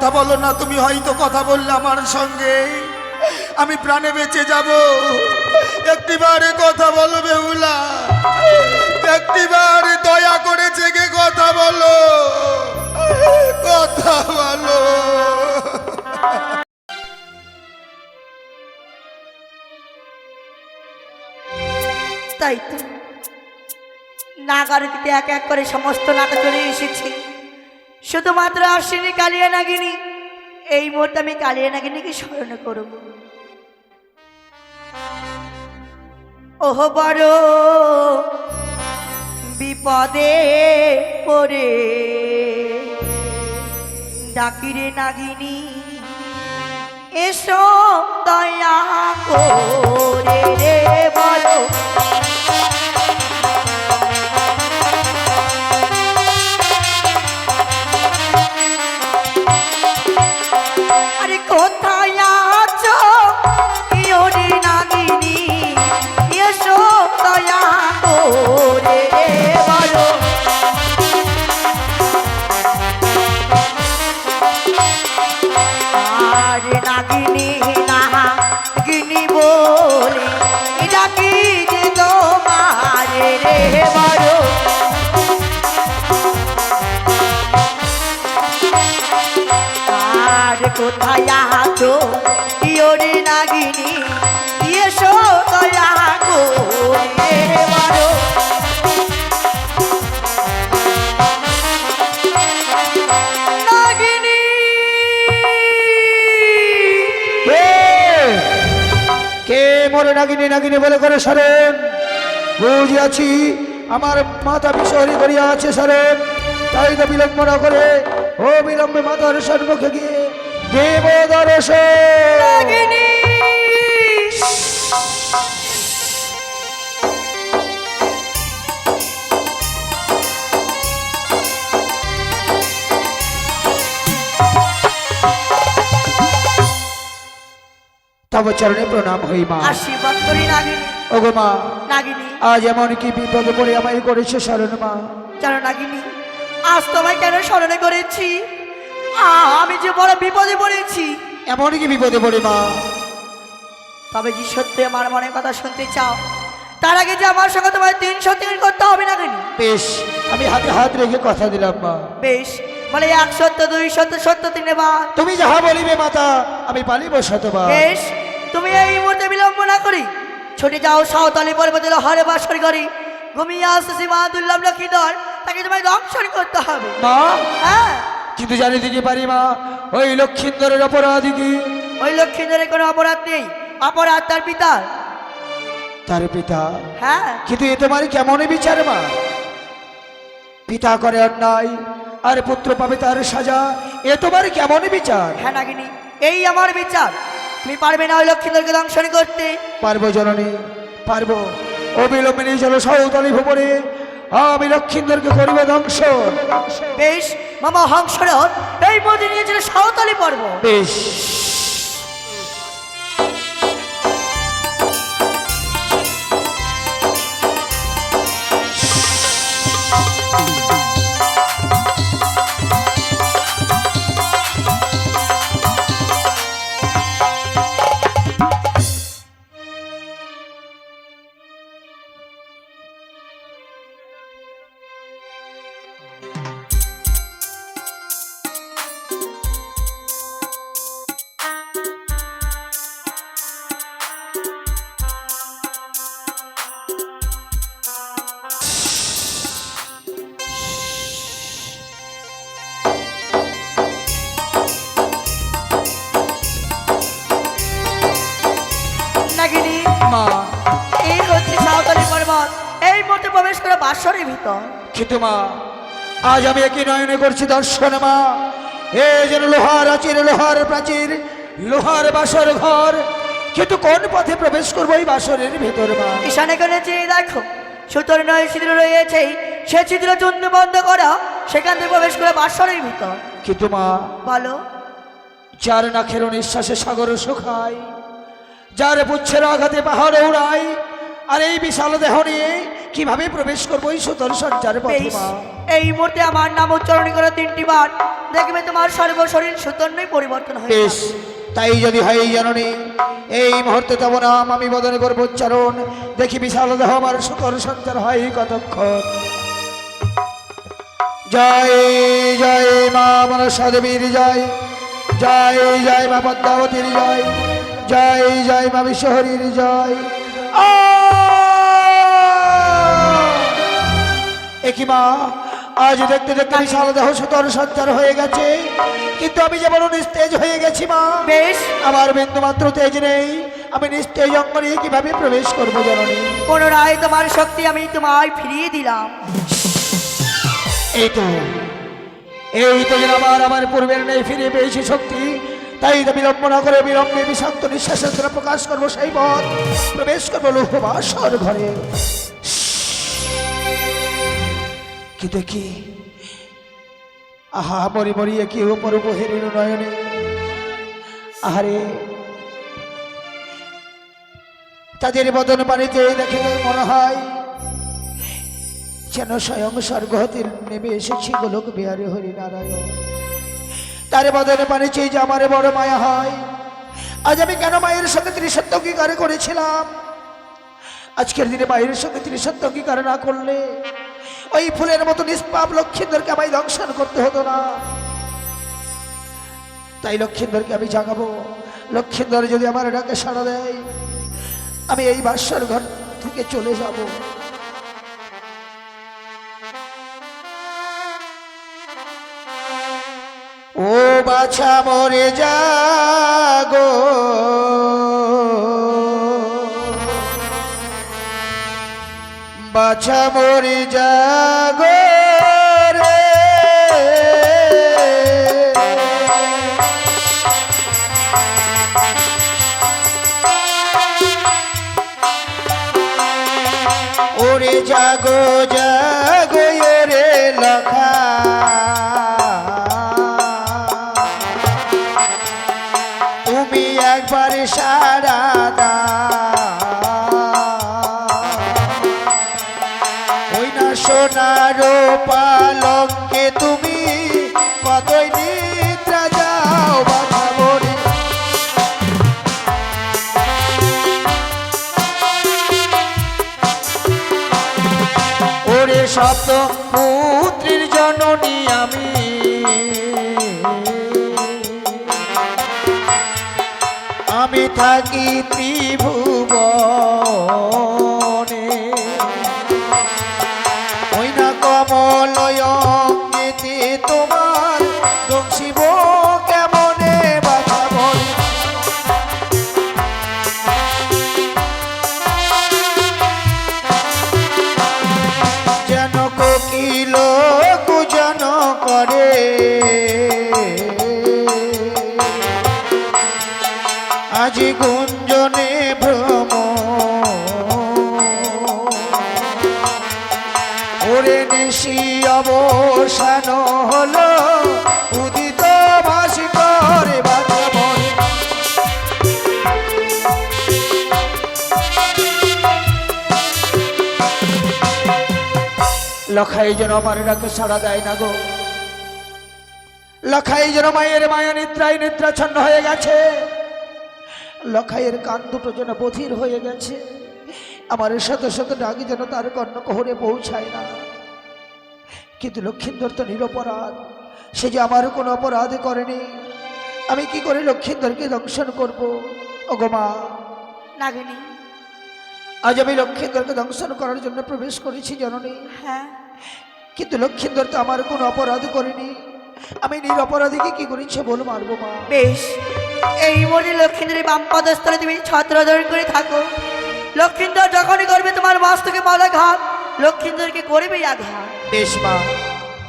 কথা বলো না, তুমি হয়তো কথা বললে আমার সঙ্গে। আমি প্রাণে বেঁচে যাব। একটিবারে কথা বলো বেহুলা। একটিবার দয়া করে জেগে কথা বলো। কথা বলো। তাই তো। নাগারিতে এক এক করে সমস্ত নাটা চলে এসেছে। শুধুমাত্র আসেনি কালিয়া নাগিনী। এই মুহূর্তে আমি কালিয়া নাগিনীকে স্মরণ করব। ওহ বড় বিপদে পড়ে ডাকিরে নাগিনী, এসো দয়া করে। কোথায় আছো? ইয়োরে নাগিনী, এসো দয়া বলো নাগিনী। কে মরে নাগিনী নাগিনী বলে করে সরেন বুঝিয়াছি আমার মাথা বিষহরি করিয়া আছে সরেন তাই তো বিলম্ব না করে ও বিলম্বে মাতার সম্মুখে গিয়ে দেব দর্শন। নাগিনী তব চরণে প্রণাম হই মা। আশীর্বাদ করি নাগিনী ওগো মা নাগিনী আজ এমন কি বিপদ পড়ে আমায় করেছে শরণ মা? জানো নাগিনী আজ তোমায় কেন স্মরণে করেছি? আমি যে বড় বিপদে পড়েছি। এমন কি বিপদে পড়ে মা? তবে যে সত্যি আমার মনের কথা শুনতে চাও তার আগে যে আমার সঙ্গে তোমার তিন সত্যি করতে হবে না কেন? বেশ আমি হাতে হাত রেখে কথা দিলাম মা। বেশ বলে এক সত্য দুই সত্য সত্য তিনে বা তুমি যাহা বলিবে মাতা আমি পালিব শতবার। বেশ তুমি এই মুহূর্তে বিলম্ব না করি। ছুটে যাও সাঁওতালি পর্বতের হরে বাসর করি ঘুমিয়ে আসতেছি মা দুর্লভ লক্ষ্মীধর তাকে তোমায় দংশন করতে হবে। মা? হ্যাঁ। কিন্তু জানি দিকে পারি মা ওই লক্ষিন্দরের অপরাধী কি? ওই লক্ষ্মীধরের কোনো অপরাধ নেই। অপরাধ তার পিতা। তার পিতা? হ্যাঁ। কিন্তু এ তোমার কেমন বিচার মা? পিতা করে অন্যায় আর পুত্র পাবে তার সাজা এ তোমার কেমন বিচার? হ্যাঁ নাগিনী এই আমার বিচার। তুমি পারবে না ওই লক্ষ্মীধরকে দংশন করতে। পারব জননী পারব। অবিলম্বে নিয়ে চলো সৌতলি ভুবনে। আমি লক্ষিন্দরকে করিব ধ্বংস বেশ মামা হংসরথ এই মধ্যে নিয়েছিল সাঁওতালি পর্ব। বেশ। বাসরের ভিতর। কিন্তু মা? আজ আমি একই নয়নে করছি দর্শন মা। এ যেন লোহার আচির লোহার প্রাচীর লোহার বাসর ঘর। কিন্তু কোন পথে প্রবেশ করব এই বাসরের ভেতর মা? ঈশানে করে চেয়ে দেখো সুতোর নয় ছিদ্র রয়েছে সে ছিদ্র চূর্ণ বন্ধ করা সেখান থেকে প্রবেশ করে বাসরের ভিতর। কিন্তু মা? বলো। যার নাখের নিঃশ্বাসে সাগর শুকায় যার পুচ্ছের আঘাতে পাহাড় উড়াই আর এই বিশাল দেহ নিয়ে কীভাবে প্রবেশ করব এই সুতর সঞ্চার এই মুহূর্তে আমার নাম উচ্চারণ করে তিনটি বার দেখবে তোমার সর্বশরীর সুতন্নই পরিবর্তন হয়ে বেশ তাই যদি হয় জাননি এই মুহূর্তে তব নাম আমি বদনে করব উচ্চারণ। দেখি বিশাল দেহ আমার সুতর সঞ্চার হয় কতক্ষণ। জয় জয় মা মনসা দেবীর জয়। জয় জয় মা পদ্মাবতীর জয়। জয় জয় মা বিশ্বহরীর জয়। একই মা আজ দেখতে দেখতে বিশাল দেহ সুতর সঞ্চার হয়ে গেছে। কিন্তু আমি যেমন নিস্তেজ হয়ে গেছি মা বেশ। আমার বিন্দু মাত্র তেজ নেই। আমি নিস্তেজ অঙ্গনে কীভাবে প্রবেশ করব জননী? পুনরায় তোমার শক্তি আমি তোমায় ফিরিয়ে দিলাম। এই তো এই তো আমার আমার পূর্বের নেই ফিরে পেয়েছি শক্তি। তাই বিলম্ব না করে বিলম্বে বিষাক্ত নিঃশ্বাসের দ্বারা প্রকাশ করব সেই পথ প্রবেশ করব লোহবাসর ঘরে। কি দেখি? আহা, মরি মরিয়ে কি অপরূপ হেরির নয়নে। আহারে, তাদের বদন পানিতে দেখে মনে হয় যেন স্বয়ং স্বর্গ হতে নেমে এসেছি গোলক বিহারে হরি নারায়ণ তার বদনে পানি চেয়ে যে আমারে বড় মায়া হয়। আজ আমি কেন মায়ের সঙ্গে ত্রিসত্য অঙ্গীকার করেছিলাম? আজকের দিনে মায়ের সঙ্গে ত্রিসত্য অঙ্গীকার না করলে ওই ফুলের মতো নিষ্পাপ লক্ষ্মীদেরকে আমায় দংশন করতে হতো না। তাই লক্ষ্মীন্দরকে আমি জাগাবো। লক্ষ্মীন্দর যদি আমার ডাকে সাড়া দেয়, আমি এই বাসার ঘর থেকে চলে যাব। বাছা মরে যাগো। বাছা মরে যাগো ওরে জাগো জাগো রে লখা। সারা ওই সোনার পালঙ্কে তুমি কতই নিদ্রা যাও বাধা বলি ওরে সপ্ত পুত্রের জননী আমি। থাকি ত্রিভুবনে। ওই তোমার দংশিব কেমনে বাধা বলে? যেন লখাই যেন আমার ডাকে সাড়া দেয় না গো। লখাই যেন মায়ের মায়া নিদ্রায় নিদ্রাচ্ছন্ন হয়ে গেছে। লখাইয়ের কান দুটো যেন বধির হয়ে গেছে। আমার শত শত ডাকি যেন তার কর্ণকহরে পৌঁছায় না। কিন্তু লক্ষিন্দর তো নিরপরাধ। সে যে আমার কোনো অপরাধ করেনি। আমি কি করে লক্ষিন্দরকে দংশন করব? ওগো মা। নাগিনী। আজ আমি লক্ষিন্দরকে দংশন করার জন্য প্রবেশ করেছি জননী। হ্যাঁ। কিন্তু লক্ষিন্দর তো আমার কোনো অপরাধ করেনি। আমি নিরপরাধীকে কি করেছে বল মারবো মা। বেশ। এই মুহূর্তে লক্ষ্মীদের বাম পদস্থলে তুমি ছত্র ধারণ করে থাকো লক্ষ্মীন্দর যখনই করবে তোমার মস্তকে পদাঘাত লক্ষ্মীন্দরকে করবে আঘাত বেশ মা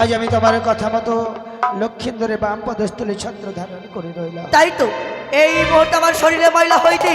আজ আমি তোমার কথা মতো লক্ষিন্দরের বাম পদস্থলে ছত্র ধারণ করে রইলাম তাই তো এই মুহূর্তে আমার শরীরে ময়লা হইতে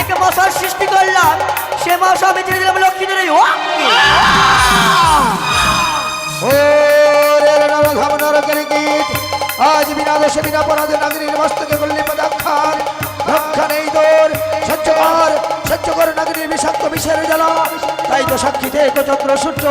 এক মশার সৃষ্টি করলাম সে মশা আমি ছেড়ে দিলাম লক্ষ্মীদের ও আজ বিনা দোষে বিনা পরাধে নাগরীর মস্তকে করলে বিষাক্ত বিষের জ্বালা। তাই তো সাক্ষী দেখো চন্দ্র সূর্য,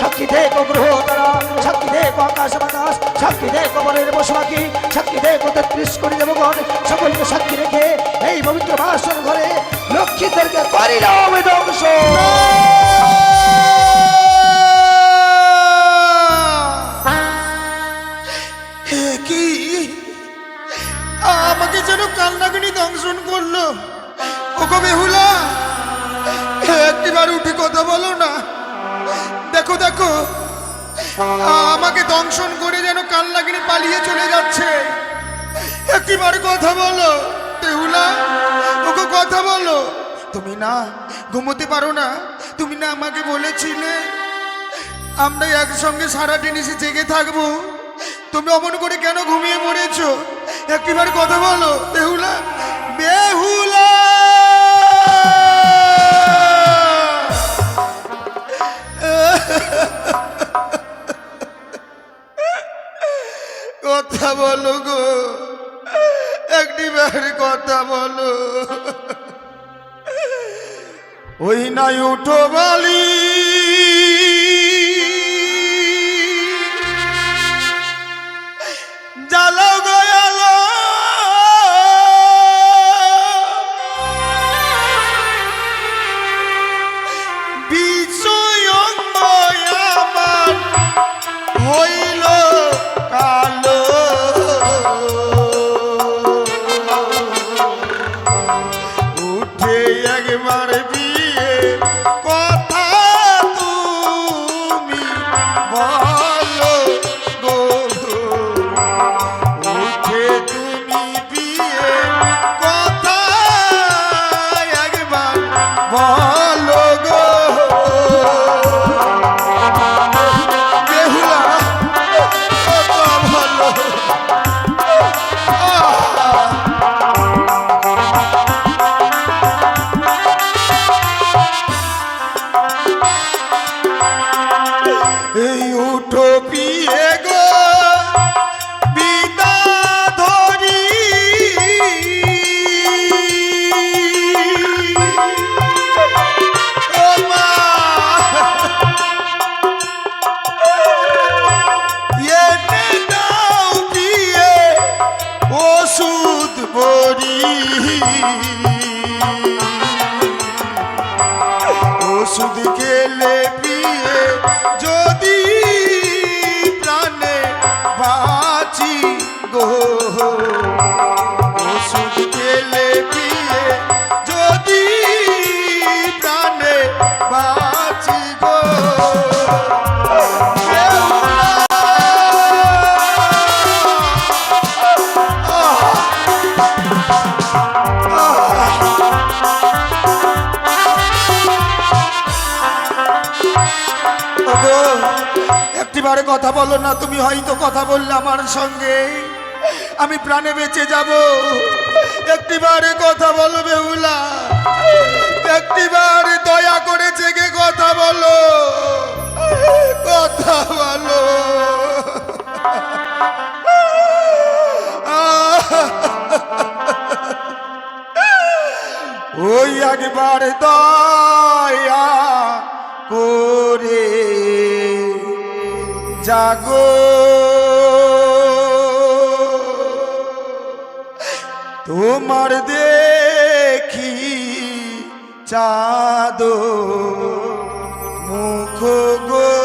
সাক্ষী দেখো গ্রহ তারা, সাক্ষী দেখো আকাশ বাতাস, সাক্ষী দেখো বনের পাখি সাক্ষী দেখো তেত্রিশ কোটি দেবগণ, সকলকে সাক্ষী রেখে এই পবিত্র বাসন ঘরে লক্ষ্মীদেরকে করিলাম ধ্বংস। আমাকে যেন কান্নাকানি দংশন করল। ওগো বেহুলা একটিবার উঠে কথা বলো না। দেখো দেখো। আমাকে দংশন করে যেন কান্নাকানি পালিয়ে চলে যাচ্ছে। একটিবার কথা বলো বেহুলা ওগো কথা বলো। তুমি না, ঘুমোতে পারো না। তুমি না আমাকে বলেছিলে। আমরা একসঙ্গে সারাদিন এসে জেগে থাকব। তুমি অমন করে কেন ঘুমিয়ে পড়েছো? একটিবার কথা বলো বেহুলা বেহুলা ওই নাই উঠো বালি ওষুধ খেলে কথা বলো না, তুমি হয়তো কথা বললে আমার সঙ্গে। আমি প্রাণে বেঁচে যাব। একটিবারে কথা বলো বেহুলা একটিবার দয়া করে জেগে কথা বলো। কথা বলো। ওই একবার দয়া জাগো তোমার দেখি চাঁদ মুখ গো।